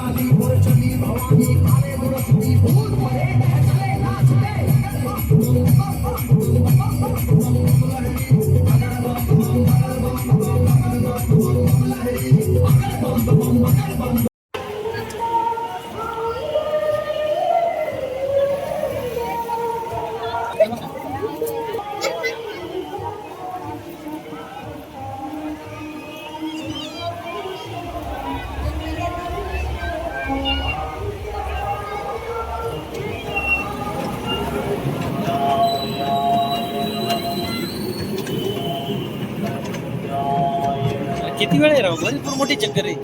भवानी भोर चली भवानी किती वेळ आहे राव? भरपूर मोठी चक्कर आहे.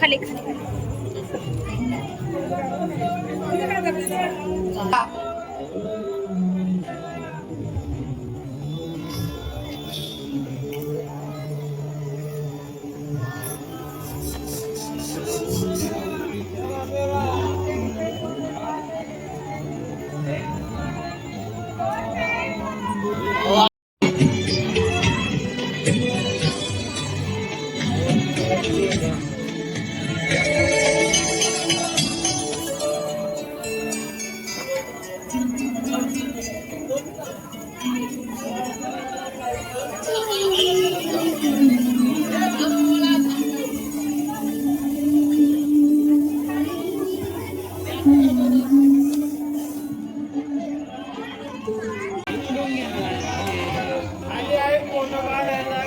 खाली खाली Ah.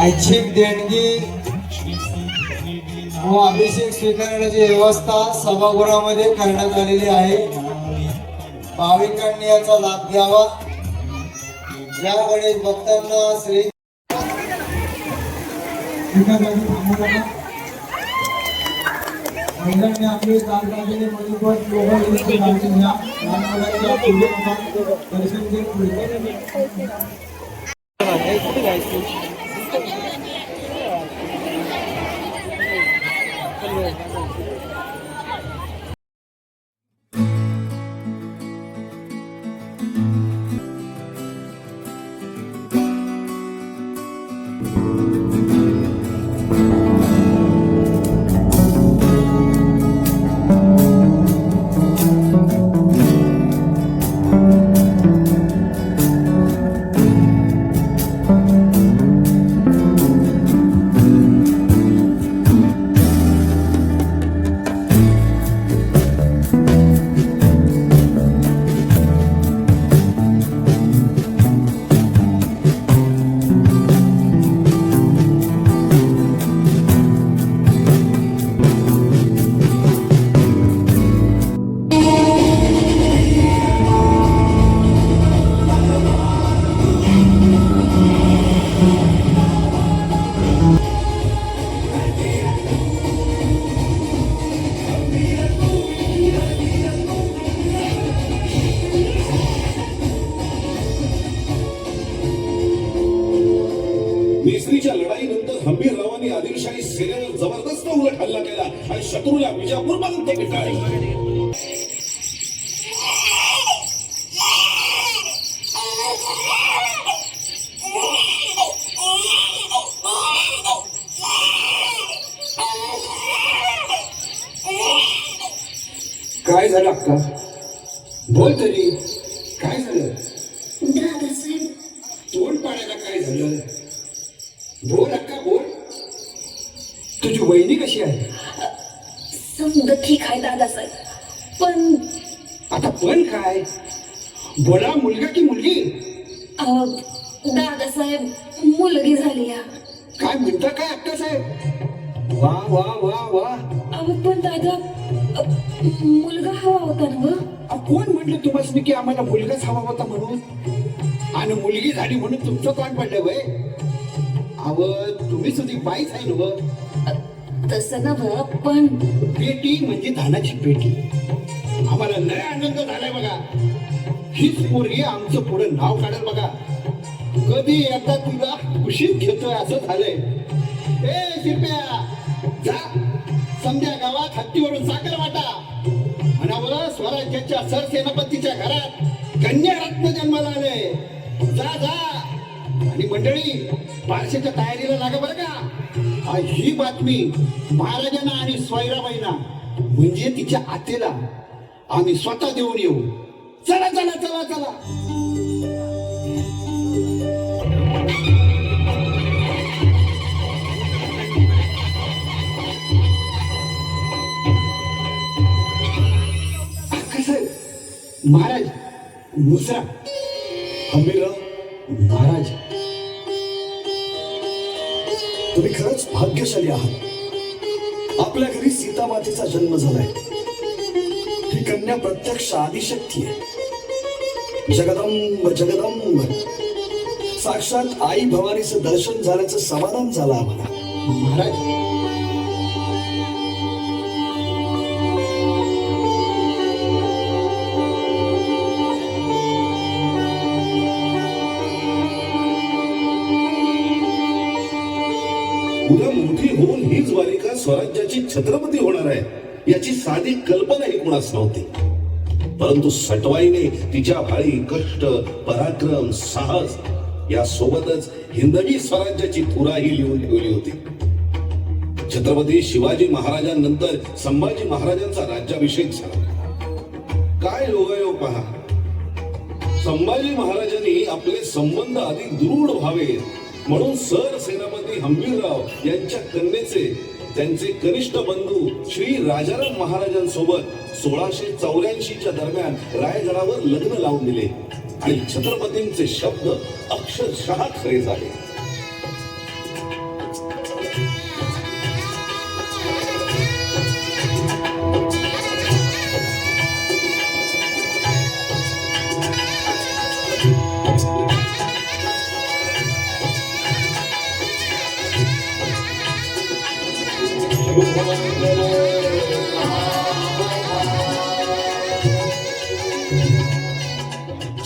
ऐच्छिक देणगी व अभिषेक स्वीकारण्याची व्यवस्था सभागृहामध्ये करण्यात आलेली आहे. भाविकांनी याचा लाभ घ्यावा. या गणेश भक्तांना श्री महिलांनी आपले दालदागिने मणिपत मोबाईल घ्या पुढे दर्शन पुढे जायचं प्रशस्त उलट हल्ला केला आणि शत्रूला विजापूरपर्यंत मिटाळले काय झालं अक्का? बोल तरी. काय झालं? दादासाहेब. तोंड पाडायला काय झालं? बोल अक्का. वहिनी कशी आहे? समजा ठीक आहे दादासाहेब पण आता पण काय? बोला मुलगा की मुलगी? दादासाहेब मुलगी झाली या. काय म्हणता काय अक्का साहेब? वा वा वा वा. अहो पण दादा अं, मुलगा हवा होता ना ग कोण म्हटलं तुम्हाला की आम्हाला मुलगाच हवा होता म्हणून? आणि मुलगी झाली म्हणून तुमचं तोंड पडलं वय? अव तुम्ही सुद्धा बाईच आहे ना. तसं नव्ह पण पेटी म्हणजे धानाची पेटी. आम्हाला लय आनंद झालाय बघा. हीच पोरगी आमचं पुढे नाव काढेल बघा. कधी आता तुला खुशीत घेतोय असं झालंय. ए शिरप्या जा. समजा गावात हत्तीवरून साखर वाटा. म्हणावं स्वराज्याच्या सरसेनापतीच्या घरात कन्या रत्न जन्माला आले. जा जा. आणि मंडळी बारशेच्या तयारीला लागा बरं का? ही बातमी महाराजांना आणि स्वैराबाईंना म्हणजे तिच्या आतेला आम्ही स्वतः देऊन येऊ. चला चला चला चला. कसं महाराज मुसरा. तुम्ही खरंच भाग्यशाली आहात. आपल्या घरी सीता मातेचा जन्म झालाय. ही कन्या प्रत्यक्ष आदिशक्ती आहे. जगदंब जगदंब. साक्षात आई भवानीचं दर्शन झाल्याचं समाधान झालं आम्हाला. महाराज राज्याची छत्रपती होणार आहे याची साधी कल्पनाही कोणास नव्हती. परंतु सटवाईने तिच्या भाळी कष्ट पराक्रम साहस या सोबतच हिंदवी स्वराज्याची थुराही लिहून ठेवली होती. छत्रपती शिवाजी महाराजांनंतर संभाजी महाराजांचा राज्याभिषेक झाला. काय योगायोग पहा. संभाजी महाराजांनी आपले संबंध अधिक दृढ व्हावेत म्हणून सर सेनापती हंबीरराव यांच्या कन्येचे त्यांचे कनिष्ठ बंधू श्री राजाराम महाराजांसोबत सोळाशे चौऱ्याऐंशीच्या दरम्यान रायगडावर लग्न लावून दिले. आणि छत्रपतींचे शब्द अक्षरशः खरे झाले.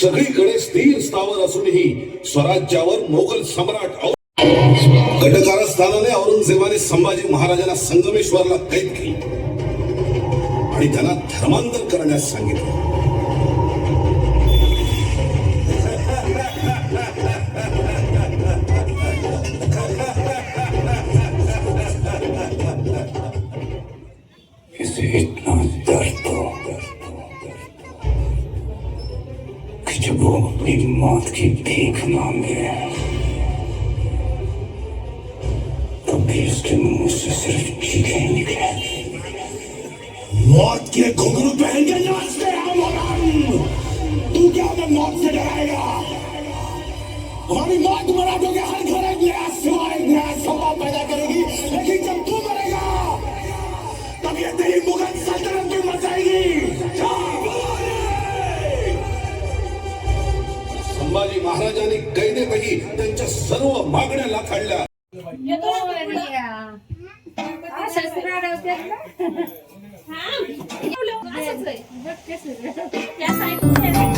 सगळीकडे स्थिर स्थावर असूनही स्वराज्यावर मोगल सम्राट घटकारस्थानाने औरंगजेबाने संभाजी महाराजांना संगमेश्वरला कैद केले. आणि त्यांना धर्मांतर करण्यास सांगितलं. मौत की भीख मांगे। तो भी उसके मुँह से सिर्फ़ चीखें निकले। मौत के घुंघरू पहन के नाचते हैं मोहन तू क्या हमें मौत से डराएगा? हमारी मौत मरा दोगे हर घर एक नया सिवाय एक नया स्वभाव पैदा करेगी? लेकिन जब तू मरेगा, तब ये तेरी मुगल सल्तनत भी मर संभाजी महाराजांनी कैदेतही त्यांच्या सर्व मागण्या लाखाडल्या त्या